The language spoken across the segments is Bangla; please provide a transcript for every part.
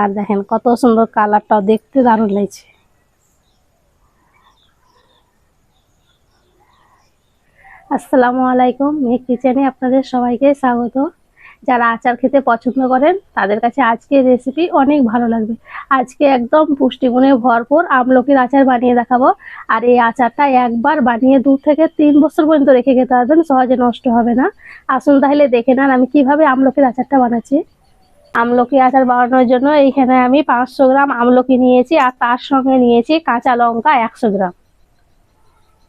আর দেখেন কত সুন্দর কালারটা দেখতে দারুণ লাগছে। আসসালামু আলাইকুম, মেঘ কিচেনে আপনাদের সবাইকে স্বাগত। যারা আচার খেতে পছন্দ করেন, তাদের কাছে আজকের রেসিপি অনেক ভালো লাগবে। আজকে একদম পুষ্টিগুণে ভরপুর আমলকির আচার বানিয়ে দেখাবো। আর এই আচারটা একবার বানিয়ে দু থেকে তিন বছর পর্যন্ত রেখে খেতে পারবেন, সহজে নষ্ট হবে না। আসুন তাহলে দেখে নেন আমি কীভাবে আমলকির আচারটা বানাচ্ছি। আমলকি আচার বানানোর জন্য এইখানে আমি পাঁচশো গ্রাম আমলকি নিয়েছি আর তার সঙ্গে নিয়েছি কাঁচা লঙ্কা একশো গ্রাম।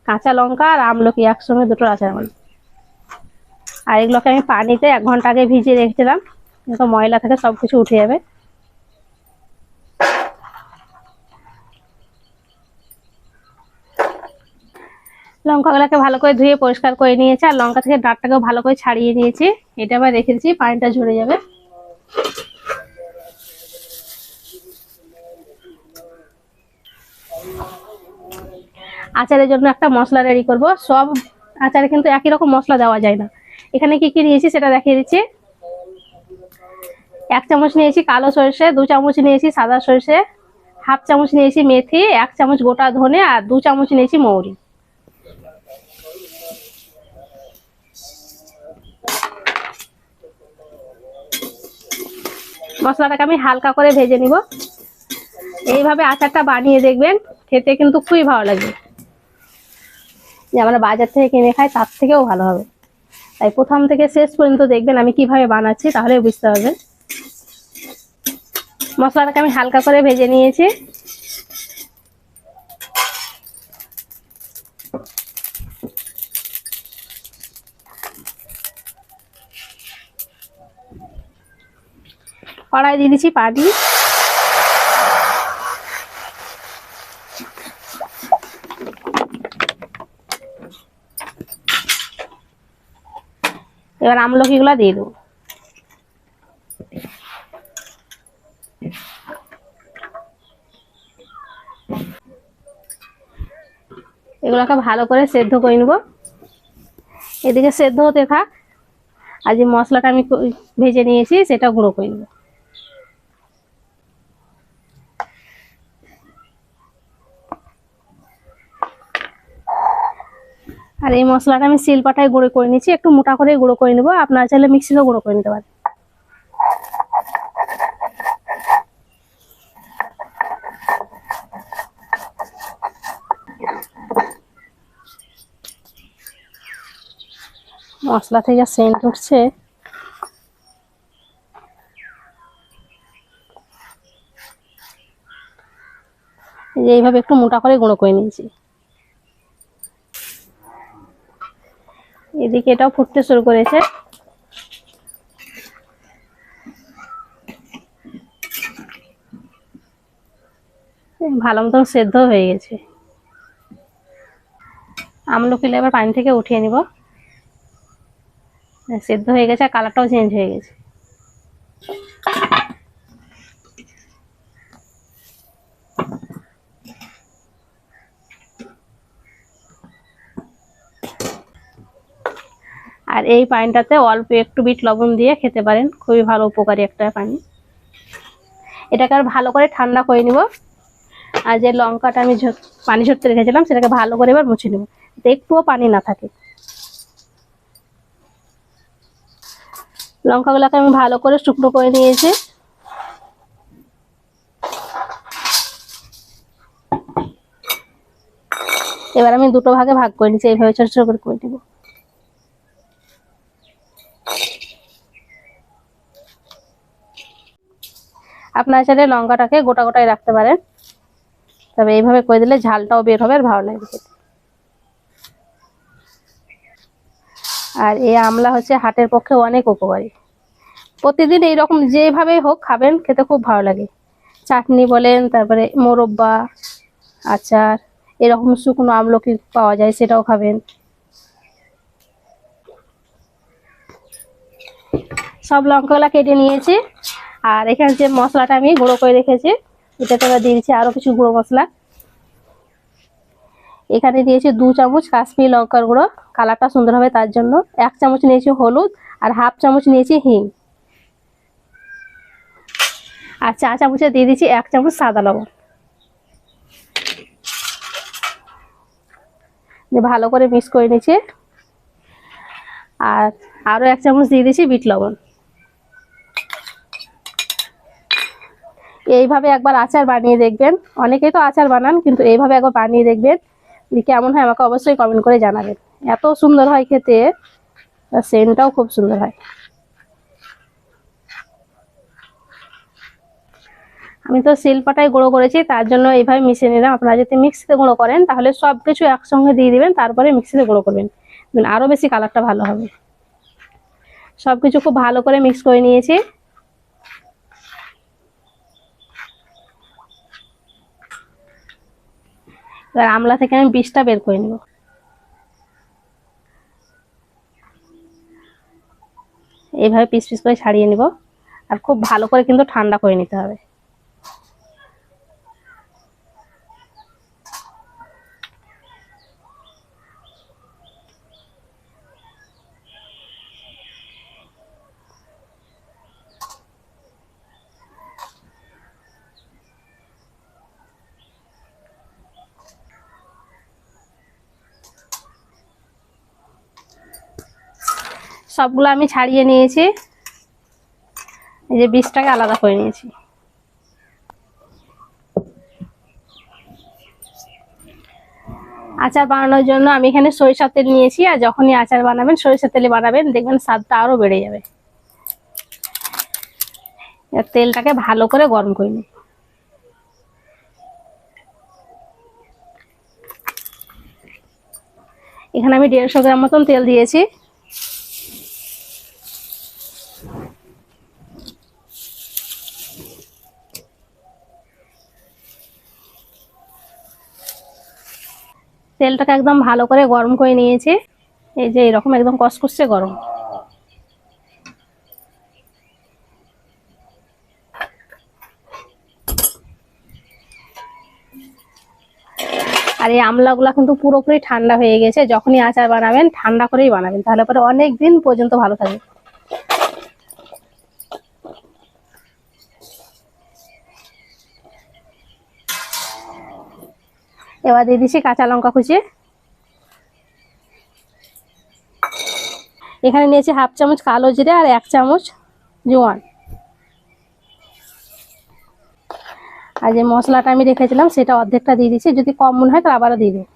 কাঁচা লঙ্কা আর আমলকি একসঙ্গে দুটো আচার বানাবো। আর এগুলোকে আমি পানিতে এক ঘণ্টা আগে ভিজিয়ে রেখেছিলাম। তো ময়লা থেকে সব কিছু উঠে যাবে। লঙ্কাগুলোকে ভালো করে ধুয়ে পরিষ্কার করে নিয়েছি আর লঙ্কা থেকে ডাঁটটাকেও ভালো করে ছাড়িয়ে নিয়েছি। এটা আবার রেখে দিচ্ছি, পানিটা ঝরে যাবে। আচারের জন্য একটা মশলা রেডি করব। সব আচারে কিন্তু একই রকম মশলা দেওয়া যায় না। এখানে কি কি নিয়েছি সেটা দেখিয়ে দিচ্ছি। এক চামচ নিয়েছি কালো সরষে, দু চামচ নিয়েছি সাদা সরষে, হাফ চামচ নিয়েছি মেথি, এক চামচ গোটা ধনে আর দু চামচ নিয়েছি মৌরি। মশলাটাকে আমি হালকা করে ভেজে নিব। এইভাবে আচারটা বানিয়ে দেখবেন, খেতে কিন্তু খুবই ভালো লাগবে। যে আমরা বাজার থেকে কিনে খাই, তার থেকেও ভালো হবে। তাই প্রথম থেকে শেষ পর্যন্ত দেখবেন আমি কীভাবে বানাচ্ছি তাহলে বুঝতে পারবেন। মশলাটাকে আমি হালকা করে ভেজে নিয়েছি। কড়াই দিয়ে দিচ্ছি পানি এবার আমলকিগুলো দিয়ে দেবো। এগুলোকে ভালো করে সেদ্ধ করে নেব। এদিকে সেদ্ধ হতে থাক। আর যে মশলাটা আমি ভেজে নিয়েছি, সেটা গুঁড়ো করে নেব। আর এই মশলাটা আমি শিলপাটায় গুঁড়ো করে নিয়েছি, একটু মোটা করে গুঁড়ো করে নেব। আপনারা চাইলে মিক্সিতেও গুঁড়ো করে নিতে পারেন। মশলা থেকে সেন্ট উঠছে। এইভাবে একটু মোটা করে গুঁড়ো করে নিয়েছি। এদিকে এটাও ফুটতে শুরু করেছে। ভালো মতন সেদ্ধ হয়ে গেছে। আমলকিলে এবার পানি থেকে উঠিয়ে নিব। সেদ্ধ হয়ে গেছে আর কালারটাও চেঞ্জ হয়ে গেছে। আর এই পানিটাতে অল্প একটু বিট লবণ দিয়ে খেতে পারেন। খুবই ভালো উপকারী একটা পানি। এটাকে আর ভালো করে ঠান্ডা করে নিব। আর যে লঙ্কাটা আমি পানি ঝরতে রেখেছিলাম, সেটাকে ভালো করে এবার মুছে নেব একটুও পানি না থাকে। লঙ্কাগুলোকে আমি ভালো করে শুকনো করে নিয়েছি। এবার আমি দুটো ভাগে ভাগ করে নিচ্ছি, এইভাবে ছোট ছোট করে করে নেব। আপনার চাইলে লঙ্কাটাকে গোটা গোটাই রাখতে পারেন। তবে এইভাবে করে দিলে ঝালটাও বের হবে আর ভালো লাগবে খেতে। আর এই আমলা হচ্ছে হাটের পক্ষে অনেক উপকারী। প্রতিদিন এইরকম যেভাবেই হোক খাবেন, খেতে খুব ভালো লাগে। চাটনি বলেন, তারপরে মোরব্বা, আচার, এরকম শুকনো আমলকি পাওয়া যায় সেটাও খাবেন। সব লঙ্কাগুলা কেটে নিয়েছি। আর এখানে যে মশলাটা আমি গুঁড়ো করে রেখেছি, এটাতে এবার দিয়ে দিচ্ছি আরও কিছু গুঁড়ো মশলা। এখানে দিয়েছি দু চামচ কাশ্মীরি লঙ্কার গুঁড়ো, কালারটা সুন্দর হবে তার জন্য। এক চামচ নিয়েছি হলুদ আর হাফ চামচ নিয়েছি হিং। আর চা চামচে দিয়ে দিয়েছি এক চামচ সাদা লবণ। ভালো করে মিক্স করে নিচ্ছে। আর আরও এক চামচ দিয়ে দিচ্ছি বিট লবণ। এইভাবে একবার আচার বানিয়ে দেখবেন। অনেকেই তো আচার বানান, কিন্তু এইভাবে একবার বানিয়ে দেখবেন কেমন হয়, আমাকে অবশ্যই কমেন্ট করে জানাবেন। এত সুন্দর হয় খেতে সেন্টটাও খুব সুন্দর হয়। আমি তো শিলপাটায় গুঁড়ো করেছি, তার জন্য এইভাবে মিশিয়ে নিলাম। আপনারা যদি মিক্সিতে গুঁড়ো করেন, তাহলে সব কিছু একসঙ্গে দিয়ে দিবেন, তারপরে মিক্সিতে গুঁড়ো করবেন। আরও বেশি কালারটা ভালো হবে। সব কিছু খুব ভালো করে মিক্স করে নিয়েছি। এবার আমলা থেকে আমি বিষটা বের করে নেব। এইভাবে পিস পিস করে ছাড়িয়ে নিব। আর খুব ভালো করে কিন্তু ঠান্ডা করে নিতে হবে। সবগুলো আমি ছাড়িয়ে নিয়েছি। এই যে বীজটাকে আলাদা করে নিয়েছি। আচার বানানোর জন্য আমি এখানে সরিষার তেল নিয়েছি আর যখনই আচার বানাবেন, সরিষার তেলে বানাবেন, দেখবেন স্বাদটা আরও বেড়ে যাবে। তেলটাকে ভালো করে গরম করে নিই এখানে আমি দেড়শো গ্রাম মতন তেল দিয়েছি। তেলটাকে একদম ভালো করে গরম করে নিয়েছি। এই যে এরকম একদম কসকসে গরম। আর এই আমলাগুলা কিন্তু পুরোপুরি ঠান্ডা হয়ে গেছে। যখনই আচার বানাবেন, ঠান্ডা করেই বানাবেন। তাহলে পরে অনেক দিন পর্যন্ত ভালো থাকবে। এবার দিয়ে দিচ্ছি কাঁচা লঙ্কা কুচি। এখানে নিয়েছি হাফ চামচ কালো জিরে আর এক চামচ জোয়ান। আর যে মশলাটা আমি রেখেছিলাম সেটা অর্ধেকটা দিয়ে দিচ্ছি। যদি কম মনে হয় তো আবারও দিয়ে দেবো।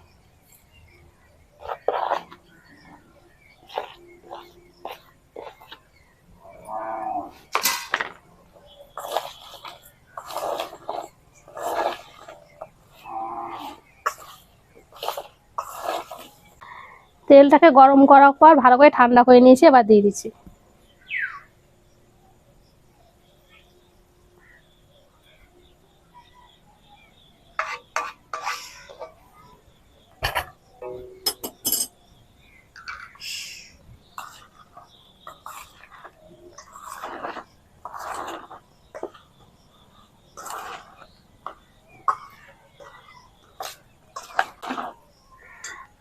তেলটাকে গরম করার পর ভালো করে ঠান্ডা করে নিয়েছি এবার দিয়ে দিচ্ছি।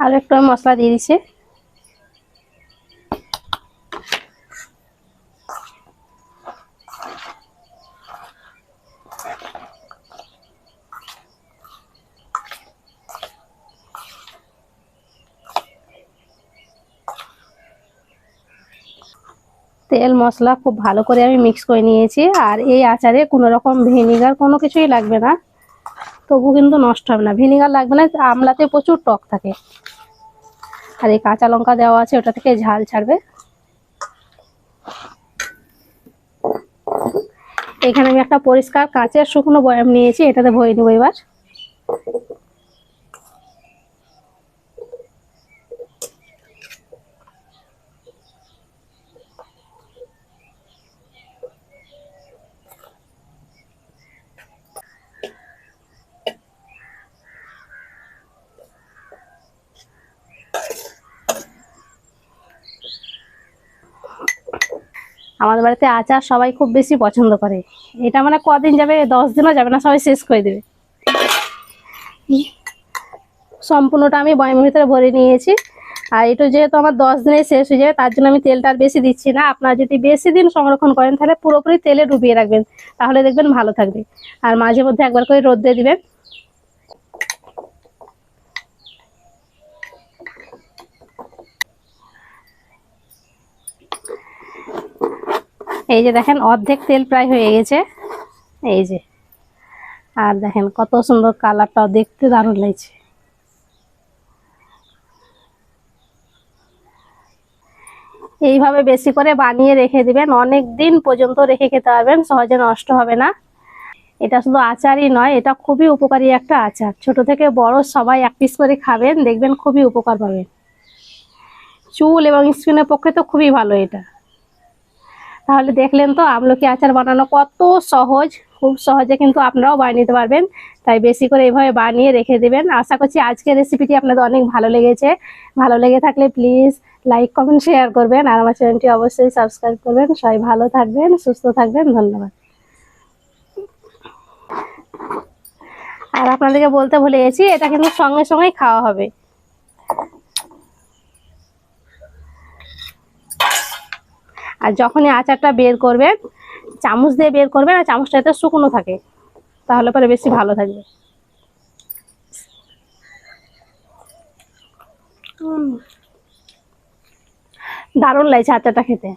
আর একটু মশলা দিয়ে দিচ্ছি তেল, মশলা খুব ভালো করে আমি মিক্স করে নিয়েছি। আর এই আচারে কোনো রকম ভিনিগার কোনো কিছুই লাগবে না। তবু কিন্তু নষ্ট হবে না। ভিনিগার লাগবে না, আমলাতে প্রচুর টক থাকে। আর এই কাঁচা লঙ্কা দেওয়া আছে, ওটা থেকে ঝাল ছাড়বে। এখানে আমি একটা পরিষ্কার কাঁচের শুকনো বয়াম নিয়েছি, এটাতে ভরে নেব এবার। আমাদের বাড়িতে আচার সবাই খুব বেশি পছন্দ করে। এটা মানে কদিন যাবে, দশ দিনও যাবে না, সবাই শেষ করে দেবে। সম্পূর্ণটা আমি বয়মের ভিতরে ভরে নিয়েছি। আর এটা যেহেতু আমার দশ দিনে শেষ হয়ে যাবে, তার জন্য আমি তেলটা আর বেশি দিচ্ছি না। আপনারা যদি বেশি দিন সংরক্ষণ করেন, তাহলে পুরোপুরি তেলে ডুবিয়ে রাখবেন। তাহলে দেখবেন ভালো থাকবে। আর মাঝে মধ্যে একবার করে রোদ্রে দিবেন। এই যে দেখেন, অর্ধেক তেল প্রায় হয়ে গেছে। এই যে। আর দেখেন, কত সুন্দর কালারটাও দেখতে দারুণ লাগছে। এইভাবে বেশি করে বানিয়ে রেখে দিবেন। অনেক দিন পর্যন্ত রেখে খেতে পারবেন, সহজে নষ্ট হবে না। এটা শুধু আচারই নয়, এটা খুবই উপকারী একটা আচার। ছোট থেকে বড় সবাই এক পিস করে খাবেন, দেখবেন খুবই উপকার পাবেন। চুল এবং স্কিনের পক্ষে তো খুবই ভালো এটা। তাহলে দেখলেন তো আমলকি আচার বানানো কত সহজ, খুব সহজে কিন্তু আপনারাও বানিয়ে নিতে পারবেন। তাই বেশি করে এইভাবে বানিয়ে রেখে দেবেন। আশা করছি আজকের রেসিপিটি আপনাদের অনেক ভালো লেগেছে। ভালো লেগে থাকলে প্লিজ লাইক কমেন্ট শেয়ার করবেন। আর আমার চ্যানেলটি অবশ্যই সাবস্ক্রাইব করবেন। সবাই ভালো থাকবেন, সুস্থ থাকবেন। ধন্যবাদ। আর আপনাদেরকে বলতে ভুলে গেছি, এটা কিন্তু সঙ্গে সঙ্গেই খাওয়া হবে। আর যখনই আচারটা বের করবেন চামচ দিয়ে বের করবেন আর চামচটা এতে শুকনো থাকে, তাহলে পরে বেশি ভালো থাকবে। দারুণ লাগছে আচারটা খেতে